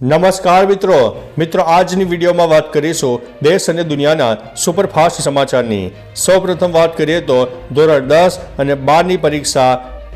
નમસ્કાર મિત્રો. મિત્રો, આજની વિડીયોમાં વાત કરીશું દેશ અને દુનિયાના સુપરફાસ્ટ સમાચારની. સૌપ્રથમ વાત કરીએ તો ધોરણ દસ અને બારની પરીક્ષા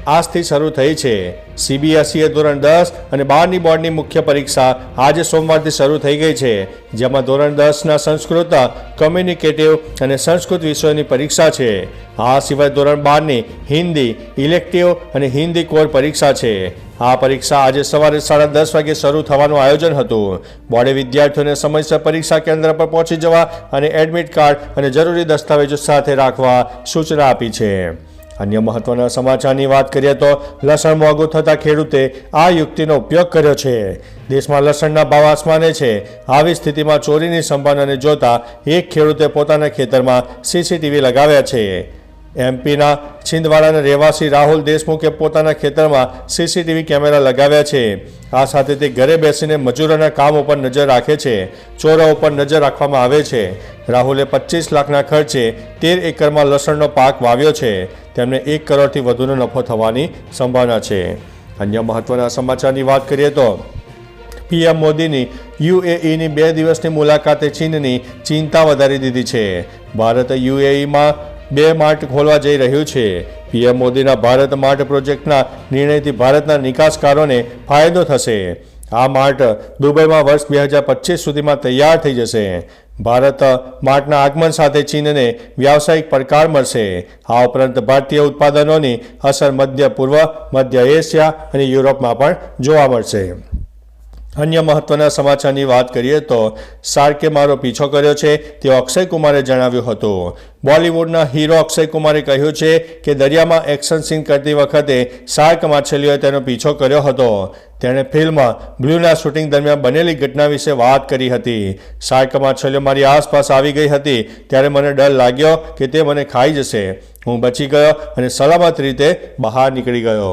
આજથી શરૂ થઈ છે સીબીએસઈએ ધોરણ દસ અને બારની બોર્ડની મુખ્ય પરીક્ષા આજે સોમવારથી શરૂ થઈ ગઈ છે, જેમાં ધોરણ દસના સંસ્કૃત કમ્યુનિકેટિવ અને સંસ્કૃત વિષયોની પરીક્ષા છે. આ સિવાય ધોરણ બારની હિન્દી ઇલેક્ટિવ અને હિન્દી કોર પરીક્ષા છે. આ પરીક્ષા આજે સવારે સાડા દસ વાગે શરૂ થવાનું આયોજન હતું. બોર્ડે વિદ્યાર્થીઓને સમયસર પરીક્ષા કેન્દ્ર પર પહોંચી જવા અને એડમિટ કાર્ડ અને જરૂરી દસ્તાવેજો સાથે રાખવા સૂચના આપી છે. અન્ય મહત્વના સમાચારની વાત કરીએ તો લસણ મોંઘું થતાં ખેડૂતે આ યુક્તિનો ઉપયોગ કર્યો છે. દેશમાં લસણના ભાવ આસમાને છે. આવી સ્થિતિમાં ચોરીની સંભાવનાને જોતા એક ખેડૂતે પોતાના ખેતરમાં સીસીટીવી લગાવ્યા છે. એમપીના છિંદવાડાના રહેવાસી રાહુલ દેશમુખે પોતાના ખેતરમાં સીસીટીવી કેમેરા લગાવ્યા છે. આ સાથે તે ઘરે બેસીને મજૂરોના કામ ઉપર નજર રાખે છે. ચોરા ઉપર નજર રાખવામાં આવે છે. રાહુલે પચીસ લાખના ખર્ચે તેર એકરમાં લસણનો પાક વાવ્યો છે. તેમને એક કરોડથી વધુનો નફો થવાની સંભાવના છે. અન્ય મહત્વના સમાચારની વાત કરીએ તો, પીએમ મોદીની યુએઈની બે દિવસની મુલાકાતે ચીનની ચિંતા વધારી દીધી છે. ભારત યુએઈમાં બે માર્ટ ખોલવા જઈ રહ્યું છે. પીએમ મોદીના ભારત માર્ટ પ્રોજેક્ટના નિર્ણયથી ભારતના નિકાસકારોને ફાયદો થશે. આ માર્ટ દુબઈમાં વર્ષ બે હજાર પચીસ સુધીમાં તૈયાર થઈ જશે. ભારત માર્ટના આગમન સાથે ચીનને વ્યાવસાયિક પડકાર મળશે. આ ઉપરાંત ભારતીય ઉત્પાદનોની અસર મધ્ય પૂર્વ, મધ્ય એશિયા અને યુરોપમાં પણ જોવા મળશે. અન્ય મહત્વના સમાચારની વાત કરીએ તો શાર્કે મારો પીછો કર્યો છે તે અક્ષય કુમારે જણાવ્યું હતું. બોલિવૂડના હીરો અક્ષય કુમારે કહ્યું છે કે દરિયામાં એક્શન સીન કરતી વખતે શાર્ક માછલીઓએ તેનો પીછો કર્યો હતો. તેણે ફિલ્મ બ્લુના શૂટિંગ દરમિયાન બનેલી ઘટના વિશે વાત કરી હતી. શાર્ક માછલીઓ મારી આસપાસ આવી ગઈ હતી, ત્યારે મને ડર લાગ્યો કે તે મને ખાઈ જશે. હું બચી ગયો અને સલામત રીતે બહાર નીકળી ગયો.